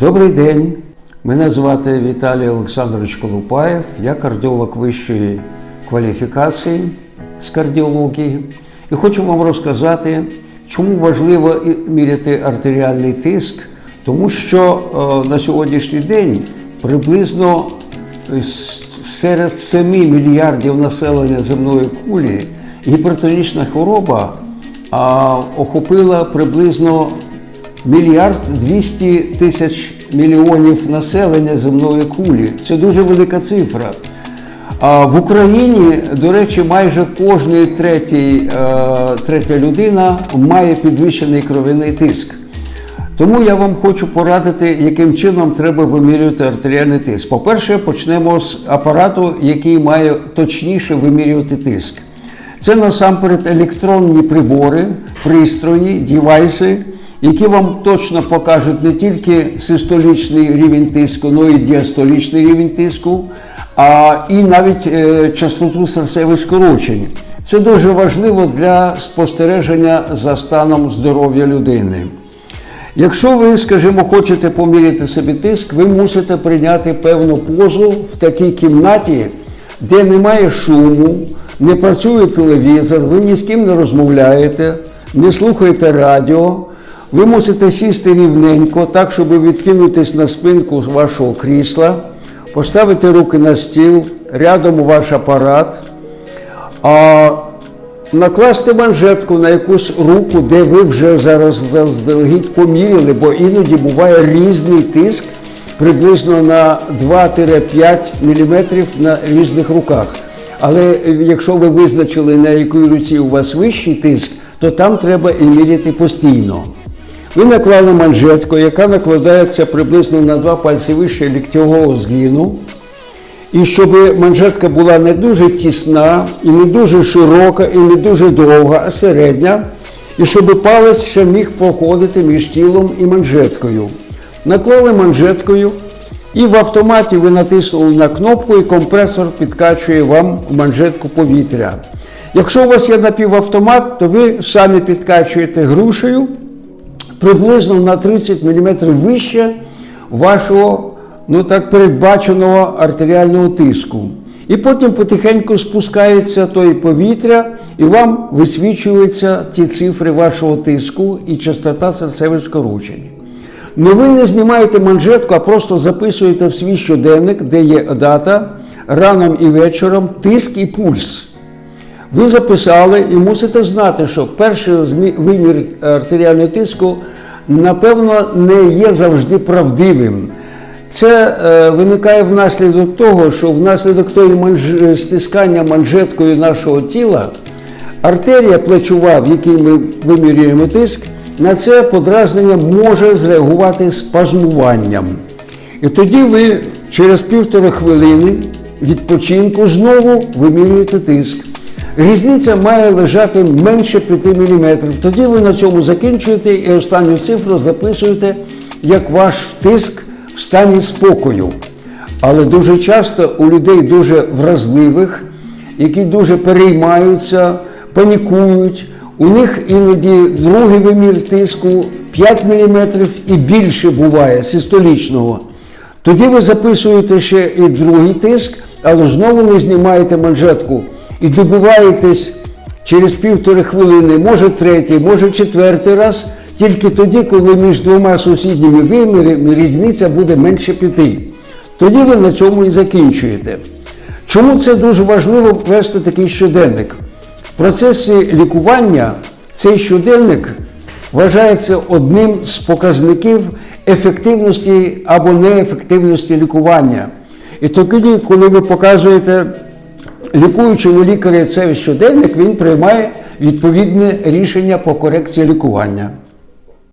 Добрий день. Мене звати Віталій Олександрович Колупаєв. Я кардіолог вищої кваліфікації з кардіології. І хочу вам розказати, чому важливо міряти артеріальний тиск, тому що е, на сьогоднішній день приблизно серед 7 мільярдів населення земної кулі гіпертонічна хвороба охопила приблизно мільярд 200 тисяч мільйонів населення земної кулі. Це дуже велика цифра. А в Україні, до речі, майже третій, е, третя людина має підвищений кров'яний тиск. Тому я вам хочу порадити, яким чином треба вимірювати артеріальний тиск. По-перше, почнемо з апарату, який має точніше вимірювати тиск. Це насамперед електронні прибори, пристрої, дівайси, які вам точно покажуть не тільки систолічний рівень тиску, але й діастолічний рівень тиску, а і навіть е, частоту серцевих скорочень. Це дуже важливо для спостереження за станом здоров'я людини. Якщо ви, скажімо, хочете поміряти собі тиск, ви мусите прийняти певну позу в такій кімнаті, де немає шуму, не працює телевізор, ви ні з ким не розмовляєте, не слухаєте радіо. Ви мусите сісти рівненько, так, щоб відкинутись на спинку вашого крісла, поставити руки на стіл, рядом ваш апарат. А накласти манжетку на якусь руку, де ви вже зараз заздалегідь поміряли, бо іноді буває різний тиск приблизно на 2-5 мм на різних руках. Але якщо ви визначили, на якій руці у вас вищий тиск, то там треба і міряти постійно. Ви наклали манжетку, яка накладається приблизно на два пальці вище ліктьового згину. І щоб манжетка була не дуже тісна, і не дуже широка, і не дуже довга, а середня, і щоб палець ще міг проходити між тілом і манжеткою. Наклали манжеткою, і в автоматі ви натиснули на кнопку, і компресор підкачує вам в манжетку повітря. Якщо у вас є напівавтомат, то ви самі підкачуєте грушею приблизно на 30 мм вище вашого ну так передбаченого артеріального тиску. І потім потихеньку спускається той повітря, і вам висвічуються ті цифри вашого тиску і частота серцевих скорочень. Ну ви не знімаєте манжетку, а просто записуєте в свій щоденник, де є дата, раном і вечором, тиск і пульс. Ви записали і мусите знати, що перший вимір артеріального тиску, напевно, не є завжди правдивим. Це е, виникає внаслідок того, що внаслідок тої манж... стискання манжеткою нашого тіла артерія плечова, в якій ми вимірюємо тиск, на це подразнення може зреагувати спазмуванням. І тоді ви через півтори хвилини відпочинку знову вимірюєте тиск. Різниця має лежати менше 5 мм. Тоді ви на цьому закінчуєте і останню цифру записуєте як ваш тиск в стані спокою. Але дуже часто у людей дуже вразливих, які дуже переймаються, панікують. У них іноді другий вимір тиску 5 мм і більше буває систолічного. Тоді ви записуєте ще і другий тиск, але знову не знімаєте манжетку і добиваєтесь через півтори хвилини, може третій, може четвертий раз, тільки тоді, коли між двома сусідніми вимірами різниця буде менше п'яти. Тоді ви на цьому і закінчуєте. Чому це дуже важливо вести такий щоденник? В процесі лікування цей щоденник вважається одним з показників ефективності або неефективності лікування. І тоді, коли ви показуєте лікуючому лікарі цей щоденник, він приймає відповідне рішення по корекції лікування.